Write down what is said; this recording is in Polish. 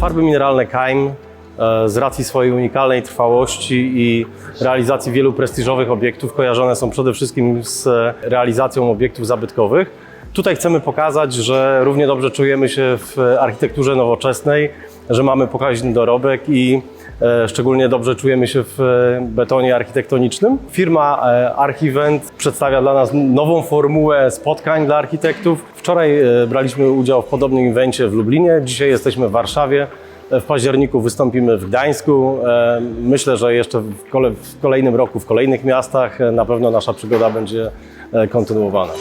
Zasoby mineralne Keim e, z racji swojej unikalnej trwałości i realizacji wielu prestiżowych obiektów kojarzone są przede wszystkim z realizacją obiektów zabytkowych. Tutaj chcemy pokazać, że równie dobrze czujemy się w architekturze nowoczesnej, że mamy pokaźny dorobek i szczególnie dobrze czujemy się w e, betonie architektonicznym. Firma e, Archivent przedstawia dla nas nową formułę spotkań dla architektów. Wczoraj e, braliśmy udział w podobnym evencie w Lublinie, dzisiaj jesteśmy w Warszawie. W październiku wystąpimy w Gdańsku. E, Myślę, że jeszcze w kole- w kolejnym roku w kolejnych miastach e, na pewno nasza przygoda będzie e, kontynuowana.